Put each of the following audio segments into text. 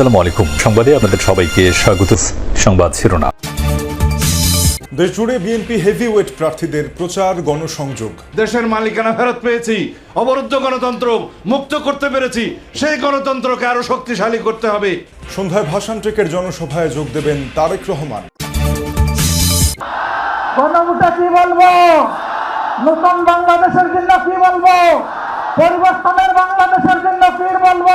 আসসালামু আলাইকুম। সংবাদে আপনাদের সবাইকে স্বাগত। সংবাদ শিরোনাম। দেশ জুড়ে বিএনপি হেভিওয়েট প্রার্থীদের প্রচার গণসংযোগ। দেশের মালিকানা ফেরত পেয়েছি অবরুদ্ধ গণতন্ত্র মুক্ত করতে পেরেছি সেই গণতন্ত্রকে আরও শক্তিশালী করতে হবে। সন্ধ্যায় ভাষান ট্রেকের জনসভায় যোগ দেবেন তারেক রহমান। গণভোটে কি বলব? নতুন বাংলাদেশের জন্য কি বলব? পরিবর্তনের বাংলাদেশের জন্য কি বলব?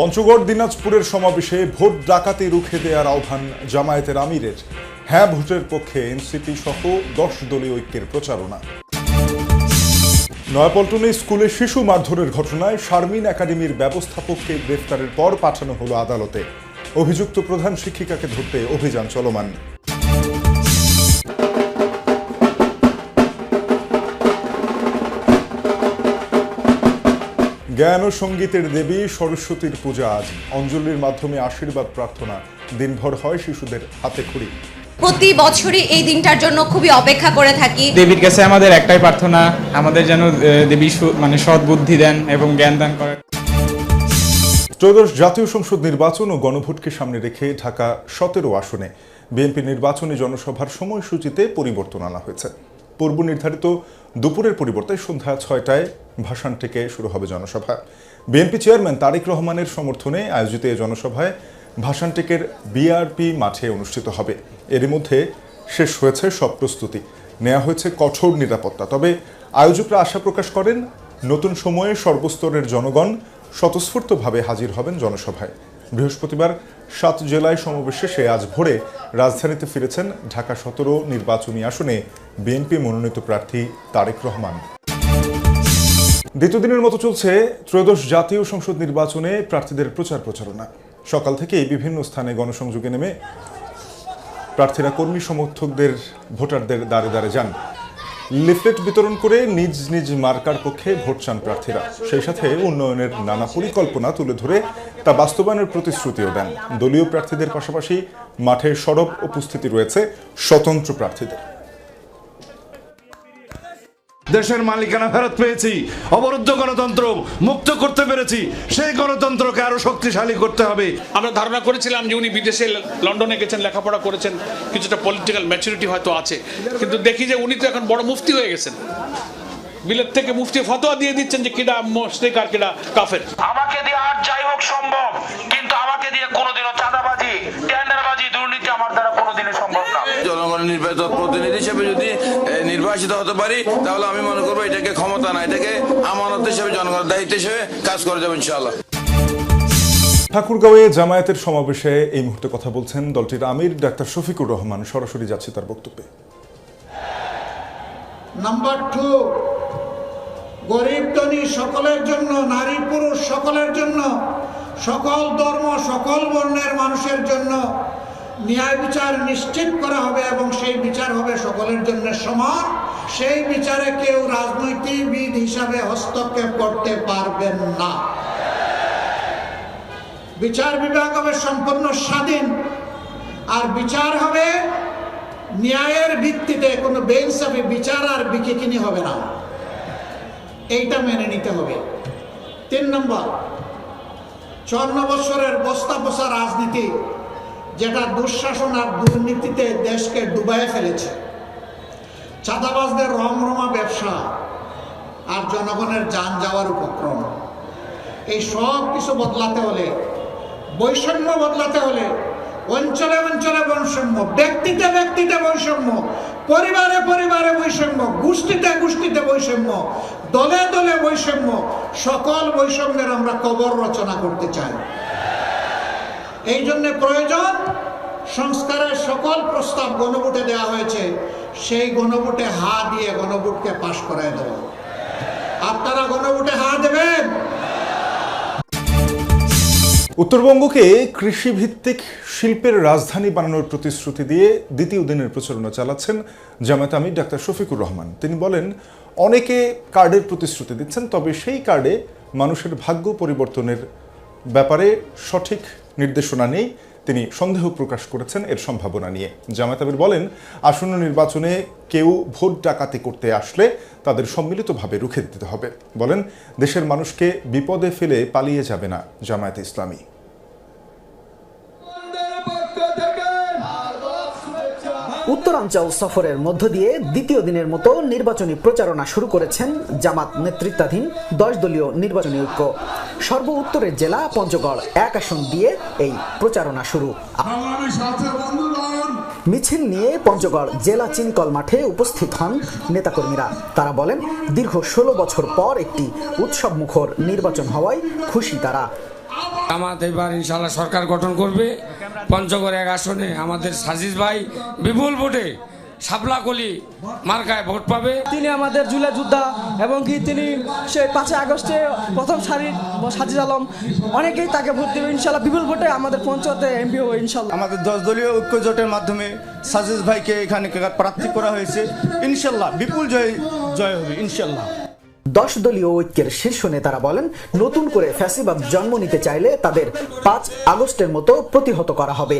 পঞ্চগড় দিনাজপুরের সমাবেশে ভোট ডাকাতি রুখে দেওয়ার আহ্বান জামায়াতের আমিরের। হ্যাঁ ভোটের পক্ষে এনসিপি সহ দশ দলীয় ঐক্যের প্রচারণা। নয়াপল্টনে স্কুলে শিশু মারধরের ঘটনায় শারমিন একাডেমির ব্যবস্থাপককে গ্রেফতারের পর পাঠানো হলো আদালতে। অভিযুক্ত প্রধান শিক্ষিকাকে ধরতে অভিযান চলমান। জ্ঞান ও সঙ্গীতের দেবী সরস্বতীর পূজা আজ। অঞ্জলির মাধ্যমে আশীর্বাদ প্রার্থনা। দিনভর হয় শিশুদের হাতে খড়ি। প্রতি বছরই এই দিনটার জন্য খুবই অপেক্ষা করে থাকি। দেবীর কাছে আমাদের একটাই প্রার্থনা আমাদের যেন দেবী মানে সৎ বুদ্ধি দেন এবং জ্ঞান দান করেন। ত্রয়োদশ জাতীয় সংসদ নির্বাচন ও গণভোটকে সামনে রেখে ঢাকা সতেরো আসনে। বিএনপি নির্বাচনী জনসভার সময়সূচিতে পরিবর্তন আনা হয়েছে। পূর্ব নির্ধারিত দুপুরের পরিবর্তে সন্ধ্যা ছয়টায় ভাসান থেকে শুরু হবে জনসভা। বিএনপি চেয়ারম্যান তারেক রহমানের সমর্থনে আয়োজিত এই জনসভায় ভাসানটেকের বিআরপি মাঠে অনুষ্ঠিত হবে। এরই মধ্যে শেষ হয়েছে সব প্রস্তুতি। নেওয়া হয়েছে কঠোর নিরাপত্তা। তবে আয়োজকরা আশা প্রকাশ করেন, নতুন সময়ে সর্বস্তরের জনগণ স্বতঃস্ফূর্তভাবে হাজির হবেন জনসভায়। বৃহস্পতিবার সাত জেলায় সমাবেশ শেষে আজ ভোরে রাজধানীতে ফিরেছেন ঢাকা সতেরো নির্বাচনী আসনে বিএনপি মনোনীত প্রার্থী তারেক রহমান। দ্বিতীয় দিনের মতো চলছে ত্রয়োদশ জাতীয় সংসদ নির্বাচনে প্রার্থীদের প্রচার প্রচারণা। সকাল থেকেই বিভিন্ন স্থানে গণসংযোগে নেমে প্রার্থীরা কর্মী সমর্থকদের, ভোটারদের দ্বারে দ্বারে যান। লিফলেট বিতরণ করে নিজ নিজ মার্কার পক্ষে ভোট চান প্রার্থীরা। সেই সাথে উন্নয়নের নানা পরিকল্পনা তুলে ধরে তা বাস্তবায়নের প্রতিশ্রুতিও দেন। দলীয় প্রার্থীদের পাশাপাশি মাঠে সরব উপস্থিতি রয়েছে স্বতন্ত্র প্রার্থীদের। দেশের মালিকানা ফেরত পেয়েছি অবরুদ্ধ গণতন্ত্র মুক্ত করতে পেরেছি সেই গণতন্ত্রকে আরও শক্তিশালী করতে হবে। আমরা ধারণা করেছিলাম যে উনি বিদেশে লন্ডনে গেছেন লেখাপড়া করেছেন কিছুটা পলিটিক্যাল ম্যাচুরিটি হয়তো আছে। কিন্তু দেখি যে উনি তো এখন বড় মুফতি হয়ে গেছেন। বিলেত থেকে মুফতি ফতোয়া দিয়ে দিচ্ছেন যে কিডা মোস্টেক আর কিডা কাফের। আমাকে দিয়ে আর যাই হোক সম্ভব কিন্তু আমাকে দিয়ে কোনোদিনও চাঁদাবাজি টেন্ডারবাজি দুর্নীতি আমার দ্বারা কোনোদিনই সম্ভব জনগণের নির্বাচিত প্রতিনিধি হিসেবে যদি নির্বাচিত হতে পারি তাহলে আমি মনে করব এটাকে ক্ষমতা না এটাকে আমানত হিসেবে জনগণের দায়িত্ব হিসেবে কাজ করে যাব ইনশাআল্লাহ। ঠাকুরগাঁওয়ে জামায়াতের সমাবেশে এই মুহূর্তে কথা বলছেন দলটির আমির ডাক্তার শফিকুর রহমান। সরাসরি যাচ্ছে তার বক্তব্যে। নাম্বার টু গরিব ধনী সকলের জন্য নারী পুরুষ সকলের জন্য সকল ধর্ম সকল বর্ণের মানুষের জন্য ন্যায় বিচার নিশ্চিত করা হবে এবং সেই বিচার হবে সকলের জন্য সমান। সেই বিচারে কেউ রাজনৈতিকবিদ হিসাবে হস্তক্ষেপ করতে পারবেন না। বিচার বিভাগ হবে সম্পূর্ণ স্বাধীন। আর বিচার হবে ন্যায়ের ভিত্তিতে। কোনো বেইনসাফি বিচার আর বিকিকিনি হবে না। এইটা মেনে নিতে হবে। তিন নম্বর চন্ন বছরের বস্তা বসা রাজনীতি। যেটা দুঃশাসন আর দুর্নীতিতে দেশকে ডুবাইয়ে ফেলেছে। চাঁদাবাজদের রমরমা ব্যবসা আর জনগণের যান যাওয়ার উপক্রম। এই সব কিছু বদলাতে হলে, বৈষম্য বদলাতে হলে, অঞ্চলে অঞ্চলে বৈষম্য, ব্যক্তিতে ব্যক্তিতে বৈষম্য, পরিবারে পরিবারে বৈষম্য, গোষ্ঠীতে গোষ্ঠীতে বৈষম্য, দলে দলে বৈষম্য, সকল বৈষম্যের আমরা কবর রচনা করতে চাই। এই জন্য প্রয়োজন সংস্কারের সকল প্রস্তাব গণভোটে দেওয়া হয়েছে। সেই গণভোটে হা দিয়ে গণভোটকে পাশ করায় দেওয়া আপনারা গণভোটে হা দেবেন। উত্তরবঙ্গকে কৃষিভিত্তিক শিল্পের রাজধানী বানানোর প্রতিশ্রুতি দিয়ে দ্বিতীয় দিনের প্রচারণা চালাচ্ছেন জামায়াত আমির ডাক্তার শফিকুর রহমান। তিনি বলেন, অনেকে কার্ডের প্রতিশ্রুতি দিচ্ছেন, তবে সেই কার্ডে মানুষের ভাগ্য পরিবর্তনের ব্যাপারে সঠিক নির্দেশনা নেই তিনি সন্দেহ প্রকাশ করেছেন এর সম্ভাবনা নিয়ে। জামায়াত আমির বলেন, আসন্ন নির্বাচনে কেউ ভোট ডাকাতি করতে আসলে তাদের সম্মিলিতভাবে রুখে দিতে হবে। বলেন, দেশের মানুষকে বিপদে ফেলে পালিয়ে যাবে না জামায়াতে ইসলামী। উত্তরাঞ্চল সফরের মধ্য দিয়ে দ্বিতীয় দিনের মতো নির্বাচনী প্রচারণা শুরু করেছেন জামাত নেতৃত্বাধীন দশ দলীয় নির্বাচনী ঐক্য। সর্ব উত্তরের জেলা পঞ্চগড় এক আসন দিয়ে এই প্রচারণা শুরু। মিছিল নিয়ে পঞ্চগড় জেলা চিনকল মাঠে উপস্থিত হন নেতাকর্মীরা। তারা বলেন দীর্ঘ ষোলো বছর পর একটি উৎসব মুখর নির্বাচন হওয়ায় খুশি তারা। আমাদের এবার ইনশাল্লাহ সরকার গঠন করবে। পঞ্চগড় এক আসনে আমাদের সাজিজ ভাই বিপুল ভোটে সাবলাকলি মার্কায় ভোট পাবে। তিনি আমাদের জুলাই যোদ্ধা এবং কি তিনি সেই পাঁচই আগস্টে প্রথম সারির সাজিদ আলম অনেকেই তাকে ভোট দেবে ইনশাল্লাহ বিপুল ভোটে আমাদের পঞ্চায়েতে এমপি হবে ইনশাল্লাহ। আমাদের দশ দলীয় ঐক্য জোটের মাধ্যমে সাজেজ ভাইকে এখানে প্রার্থী করা হয়েছে। ইনশাল্লাহ বিপুল জয় জয় হবে ইনশাল্লাহ। দশ দলীয় ঐক্যের শীর্ষ নেতারা বলেন নতুন করে ফ্যাসিবাদ জন্ম নিতে চাইলে তাদের পাঁচ আগস্টের মতো প্রতিহত করা হবে।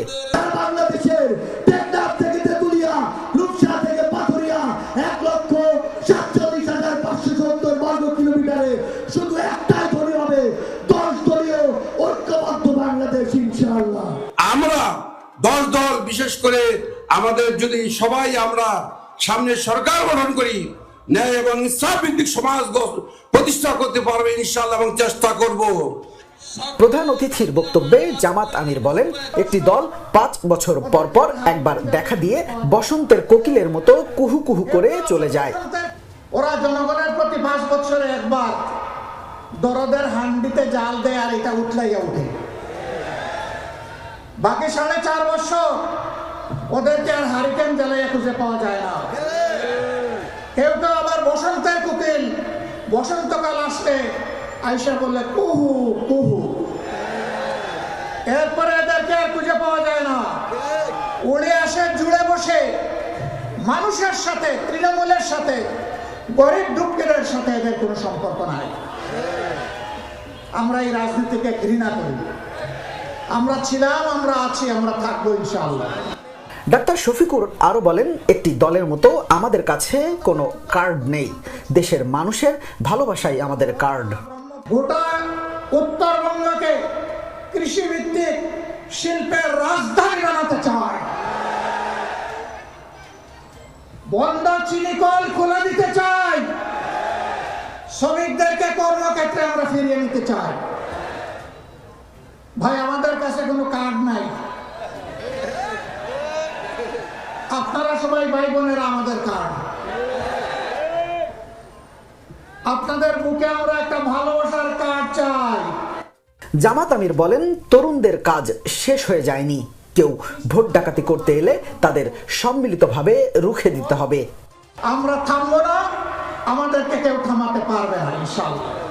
শুধু একটাই হবে দশ দলীয় ঐক্যবদ্ধ বাংলাদেশ ইনশাআল্লাহ। আমরা দল দল বিশেষ করে আমাদের যদি সবাই আমরা সামনে সরকার গঠন করি ন্যায় এবং ভিত্তিক সমাজ প্রতিষ্ঠা করতে পারবে ইনশাল্লাহ এবং চেষ্টা করব। প্রধান অতিথির বক্তব্যে জামাত আমির বলেন একটি দল পাঁচ বছর পর পর একবার দেখা দিয়ে বসন্তের কোকিলের মতো কুহু কুহু করে চলে যায়। ওরা জনগণের প্রতি পাঁচ বছরে একবার দরদের হান্ডিতে জাল দেয় আর এটা উঠলাইয়া উঠে বাকি সাড়ে চার বছর ওদেরকে আর হারিকেন জ্বালাইয়া খুঁজে পাওয়া যায় না। কেউ কেউ আবার বসন্তের কুকিল। বসন্তকাল আসলে আইসা বললে, কুহু কুহু। এরপরে এদেরকে আর খুঁজে পাওয়া যায় না। উড়ে আসে, জুড়ে বসে। মানুষের সাথে, তৃণমূলের সাথে, গরিব দুঃখীদের সাথে এদের কোনো সম্পর্ক নাই। আমরা এই রাজনীতিকে ঘৃণা করি। আমরা ছিলাম, আমরা আছি, আমরা থাকব ইনশাআল্লাহ। ডাক্তার শফিকুর আরও বলেন, একটি দলের মতো আমাদের কাছে কোনো কার্ড নেই। দেশের মানুষের ভালোবাসাই আমাদের কার্ড। গোটা উত্তরবঙ্গকে কৃষিভিত্তিক শিল্পের রাজধানী বানাতে চায়। বন্ধ চিনিকল খুলে দিতে চাই শ্রমিকদেরকে কর্মক্ষেত্রে আমরা ফিরিয়ে নিতে চাই। ভাই, আমাদের কাছে কোনো কার্ড নাই। আপনারা সবাই ভাই বোনেরা আমাদের কার্ড আপনাদের বুকে আমরা একটা ভালোবাসার কার্ড চাই। জামাত আমির বলেন তরুণদের কাজ শেষ হয়ে যায়নি। কেউ ভোট ডাকাতি করতে এলে তাদের সম্মিলিতভাবে রুখে দিতে হবে। আমরা থামবো না আমাদেরকে কেউ থামাতে পারবে না ইনশাল্লাহ